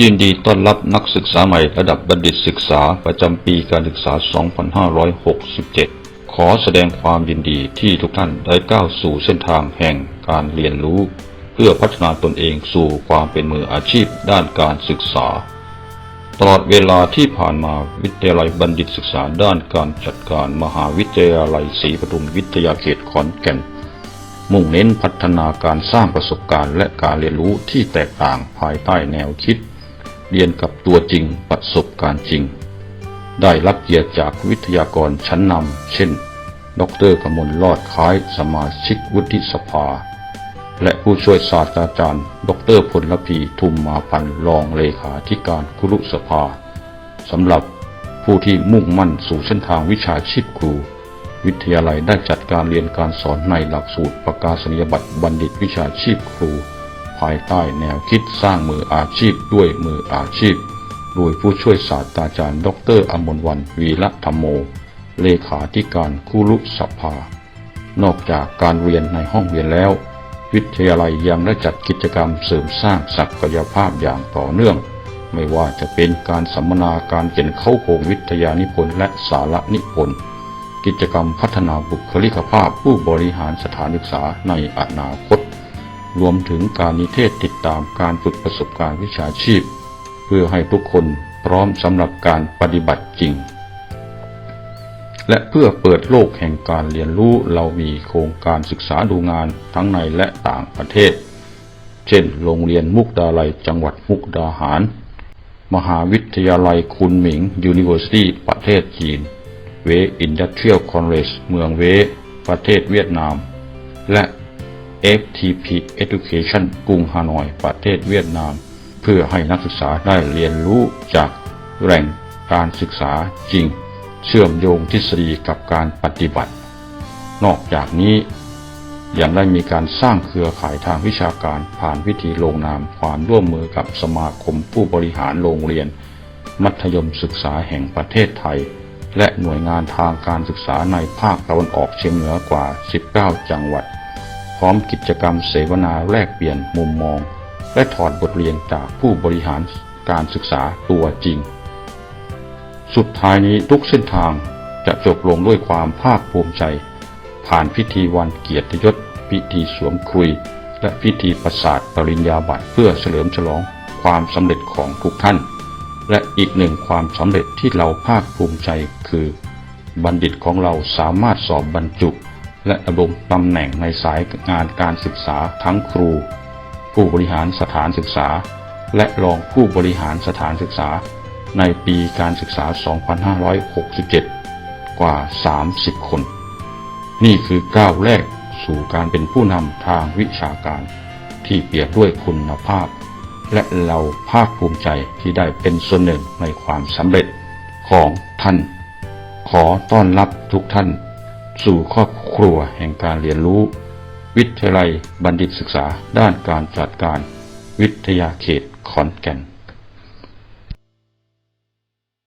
ยินดีต้อนรับนักศึกษาใหม่ระดับบัณฑิตศึกษาประจำปีการศึกษา 2567 ขอแสดงความยินดีที่ทุกท่านได้ก้าวสู่เส้นทางแห่งการเรียนรู้ เพื่อพัฒนาตนเองสู่ความเป็นมืออาชีพด้านการศึกษา ตลอดเวลาที่ผ่านมาวิทยาลัยบัณฑิตศึกษาด้านการจัดการมหาวิทยาลัยศรีปทุมวิทยาเขตขอนแก่นมุ่งเน้นพัฒนาการสร้างประสบการณ์และการเรียนรู้ที่แตกต่างภายใต้แนวคิด เรียนกับตัวจริงประสบการณ์จริง ได้รับเกียรติจากวิทยากรชั้นนำเช่น ดรกมลลอดคล้ายสมาชิกวุฒิสภา และผู้ช่วยศาสตราจารย์ ดรพลพีทุมมาพันรองเลขาธิการคุรุสภาสำหรับผู้ที่มุ่งมั่นสู่เส้นทางวิชาชีพครู วิทยาลัยได้จัดการเรียนการสอนในหลักสูตรประกาศนียบัตรบัณฑิตวิชาชีพครู ภายใต้แนวคิดสร้างมืออาชีพด้วยมืออาชีพ โดยผู้ช่วยศาสตราจารย์ ดรอมรวันวีระธรรมโม เลขาธิการคุรุสภา นอกจากการเรียนในห้องเรียนแล้ว วิทยาลัยยังได้จัดกิจกรรมเสริมสร้างศักยภาพอย่างต่อเนื่อง ไม่ว่าจะเป็นการสัมมนาการเขียนเข้าโครงวิทยานิพนธ์และสาระนิพนธ์กิจกรรมพัฒนาบุคลิกภาพผู้บริหารสถานศึกษาในอนาคต รวมถึงการนิเทศติดตามการฝึกประสบการณ์วิชาชีพ เพื่อให้ทุกคนพร้อมสำหรับการปฏิบัติจริง และเพื่อเปิดโลกแห่งการเรียนรู้เรามีโครงการศึกษาดูงานทั้งในและต่างประเทศ เช่น โรงเรียนมุกดาลัยจังหวัดมุกดาหาร มหาวิทยาลัยคุนหมิง University ประเทศจีน เวอินดัสเทรียลคอนเ e เมืองเว ประเทศเวียดนาม และ FTP Education กรุงฮานอย ประเทศเวียดนาม เพื่อให้นักศึกษาได้เรียนรู้จากแหล่งการศึกษาจริง เชื่อมโยงทฤษฎีกับการปฏิบัติ นอกจากนี้ยังได้มีการสร้างเครือข่ายทางวิชาการผ่านวิธีลงนามความร่วมมือกับสมาคมผู้บริหารโรงเรียน มัธยมศึกษาแห่งประเทศไทย และหน่วยงานทางการศึกษาในภาคตะวันออกเฉียงเหนือกว่า 19 จังหวัด ร้อมกิจกรรมเสวนาแลกเปลี่ยนมุมมอง และถอดบทเรียนจากผู้บริหารการศึกษาตัวจริง สุดท้ายนี้ทุกเส้นทางจะจบลงด้วยความภาคภูมิใจ ผ่านพิธีวันเกียรติยศ พิธีสวมคุย และพิธีประสาทปริญญาบัตรเพื่อเฉลิมฉลองความสำเร็จของทุกท่าน และอีกหนึ่งความสำเร็จที่เราภาคภูมิใจคือ บัณฑิตของเราสามารถสอบบรรจุ และดำรงตำแหน่งในสายงานการศึกษาทั้งครู ผู้บริหารสถานศึกษา และรองผู้บริหารสถานศึกษา ในปีการศึกษา 2567 กว่า 30 คน นี่คือก้าวแรกสู่การเป็นผู้นำทางวิชาการที่เปรียบด้วยคุณภาพ และเราภาคภูมิใจที่ได้เป็นส่วนหนึ่งในความสำเร็จของท่าน ขอต้อนรับทุกท่าน สู่ครอบครัวแห่งการเรียนรู้ วิทยาลัยบัณฑิตศึกษาด้านการจัดการ วิทยาเขตขอนแก่น